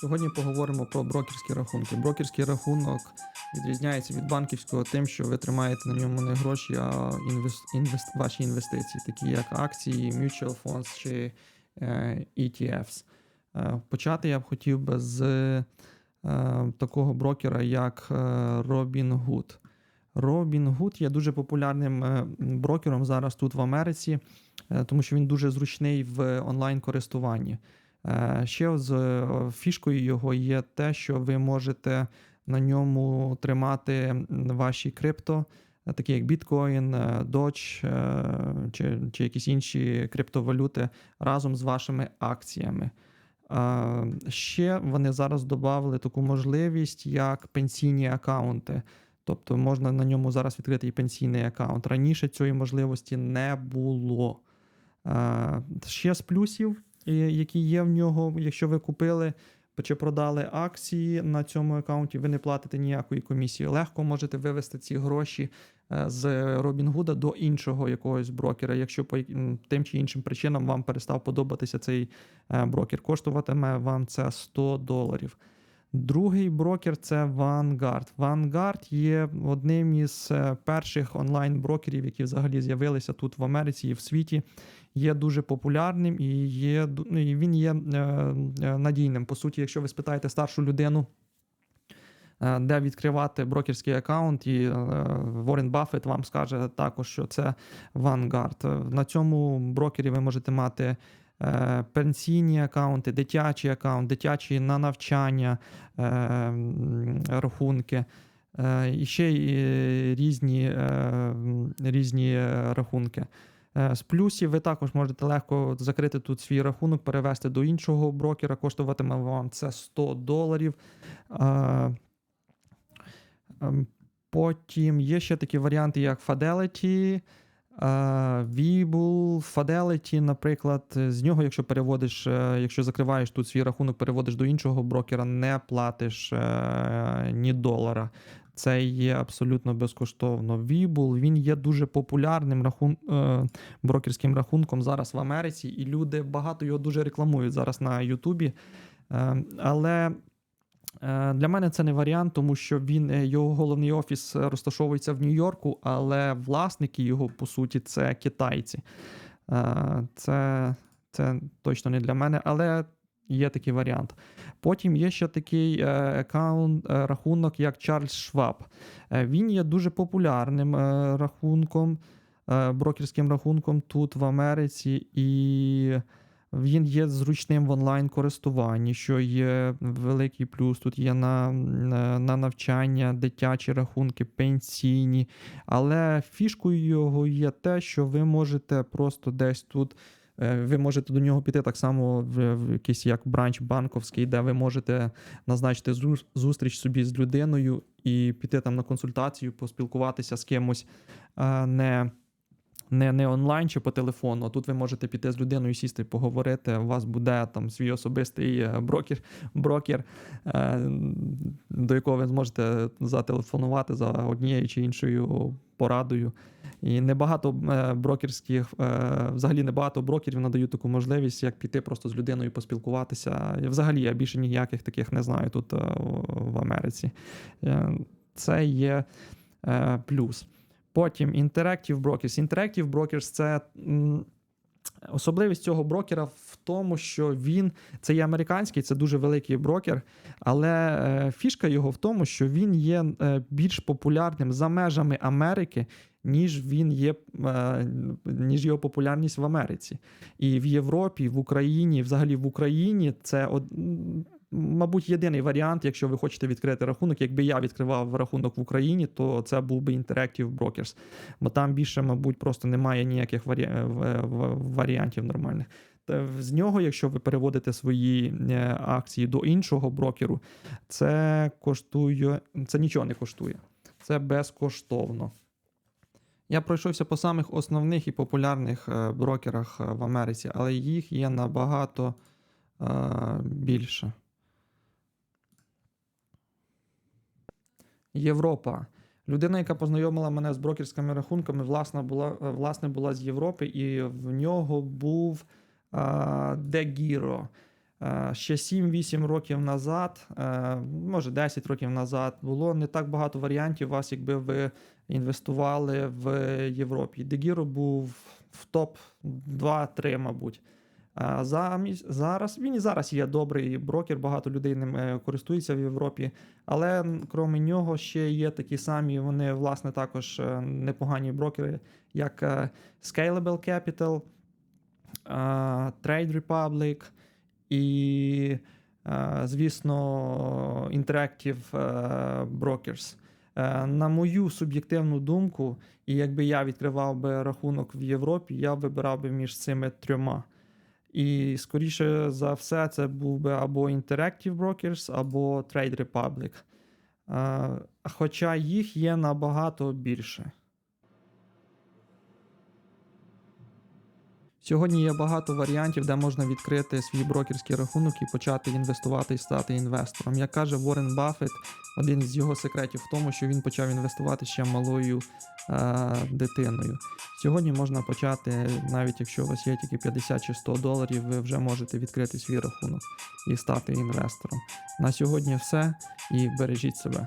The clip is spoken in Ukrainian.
Сьогодні поговоримо про брокерські рахунки. Брокерський рахунок відрізняється від банківського тим, що ви тримаєте на ньому не гроші, а інвест, інвест, ваші інвестиції, такі як акції, mutual funds чи е, ETFs. Е, почати я б хотів би з е, такого брокера, як е, Robinhood. Robinhood є дуже популярним е, брокером зараз тут в Америці, е, тому що він дуже зручний в онлайн-користуванні. Е, Ще з е, фішкою його є те, що ви можете на ньому тримати ваші крипто, е, такі як біткоін, е, чи, чи якісь інші криптовалюти разом з вашими акціями. Ще вони зараз додали таку можливість, як пенсійні акаунти. Тобто можна на ньому зараз відкрити і пенсійний акаунт. Раніше цієї можливості не було. Ще з плюсів, які є в нього, якщо ви купили чи продали акції на цьому аккаунті, ви не платите ніякої комісії. Легко можете вивести ці гроші е, з Робінгуда до іншого якогось брокера, якщо по тим чи іншим причинам вам перестав подобатися цей е, брокер. Коштуватиме вам це 100 доларів. Другий брокер це Vanguard. Vanguard є одним із е, перших онлайн-брокерів, які взагалі з'явилися тут в Америці і в світі. Є дуже популярним і є ну, і він є е, е, надійним. По суті, якщо ви спитаєте старшу людину, де відкривати брокерський аккаунт, і Ворен Баффет вам скаже також, що це Vanguard. На цьому брокері ви можете мати пенсійні аккаунти, дитячий аккаунт, дитячі на навчання е, рахунки. е, І ще е, різні, е, різні е, рахунки. Е, З плюсів ви також можете легко закрити тут свій рахунок, перевести до іншого брокера, коштуватиме вам це 100 доларів. Е, ем, Потім є ще такі варіанти, як Fidelity, е, Webull, Fidelity, наприклад. З нього, якщо переводиш, е, якщо закриваєш тут свій рахунок, переводиш до іншого брокера, не платиш е, ні долара. Це є абсолютно безкоштовно. Webull, він є дуже популярним рахун... е, брокерським рахунком зараз в Америці, і люди багато його дуже рекламують зараз на Ютубі. Е, Але для мене це не варіант, тому що він е, його головний офіс е, розташовується в Нью-Йорку, але власники його, по суті, це китайці. Е, Це, це точно не для мене, але є такий варіант. Потім є ще такий е, аккаунт, е, рахунок, як Schwab. Е, Він є дуже популярним е, рахунком, е, брокерським рахунком тут в Америці, і він є зручним в онлайн користуванні, що є великий плюс. Тут є на, на, на навчання, дитячі рахунки, пенсійні. Але фішкою його є те, що ви можете просто десь тут. е, Ви можете до нього піти так само в якийсь як бранч банковський, де ви можете назначити зустріч собі з людиною і піти там на консультацію, поспілкуватися з кимось не, не, не онлайн чи по телефону. А тут ви можете піти з людиною, сісти, поговорити. У вас буде там свій особистий е, брокер, брокер е, до якого ви зможете зателефонувати за однією чи іншою порадою. І небагато е, брокерських, взагалі небагато брокерів надають таку можливість, як піти просто з людиною поспілкуватися. І взагалі я більше ніяких таких не знаю тут в Америці. Це є плюс. Потім Interactive Brokers. Interactive Brokers це. Особливість цього брокера в тому, що він це є американський, це дуже великий брокер, але е, фішка його в тому, що він є е, більш популярним за межами Америки, ніж він є, е, ніж його популярність в Америці. І в Європі, в Україні, взагалі в Україні це Мабуть, єдиний варіант, якщо ви хочете відкрити рахунок. Якби я відкривав рахунок в Україні, то це був би Interactive Brokers. Бо там більше, мабуть, просто немає ніяких варі... в- в- варіантів нормальних. З нього, якщо ви переводите свої е, акції до іншого брокеру, це коштує, це нічого не коштує. Це безкоштовно. Я пройшовся по самих основних і популярних е, брокерах е, в Америці, але їх є набагато е, більше. Європа. Людина, яка познайомила мене з брокерськими рахунками, власне, була, е, власне, була з Європи, і в нього був а, Дегіро. Е, Ще 7-8 років назад, е, може 10 років назад, було не так багато варіантів у вас, якби ви інвестували в Європі. Дегіро був в топ 2-3, мабуть. Замість зараз він і зараз є добрий брокер, багато людей ним е, користуються в Європі. Але крім нього ще є такі самі, вони, власне, також е, непогані брокери, як е, Scalable Capital, Trade Republic і, звісно, Interactive Brokers. На мою суб'єктивну думку, і якби я відкривав би рахунок в Європі, я вибирав би між цими трьома. І скоріше за все, це був би або Interactive Brokers, або Trade Republic. Хоча їх є набагато більше. Сьогодні є багато варіантів, де можна відкрити свій брокерський рахунок і почати інвестувати і стати інвестором. Як каже Уоррен Баффет, один з його секретів в тому, що він почав інвестувати ще малою е, дитиною. Сьогодні можна почати, навіть якщо у вас є тільки 50 чи 100 доларів, ви вже можете відкрити свій рахунок і стати інвестором. На сьогодні все і бережіть себе.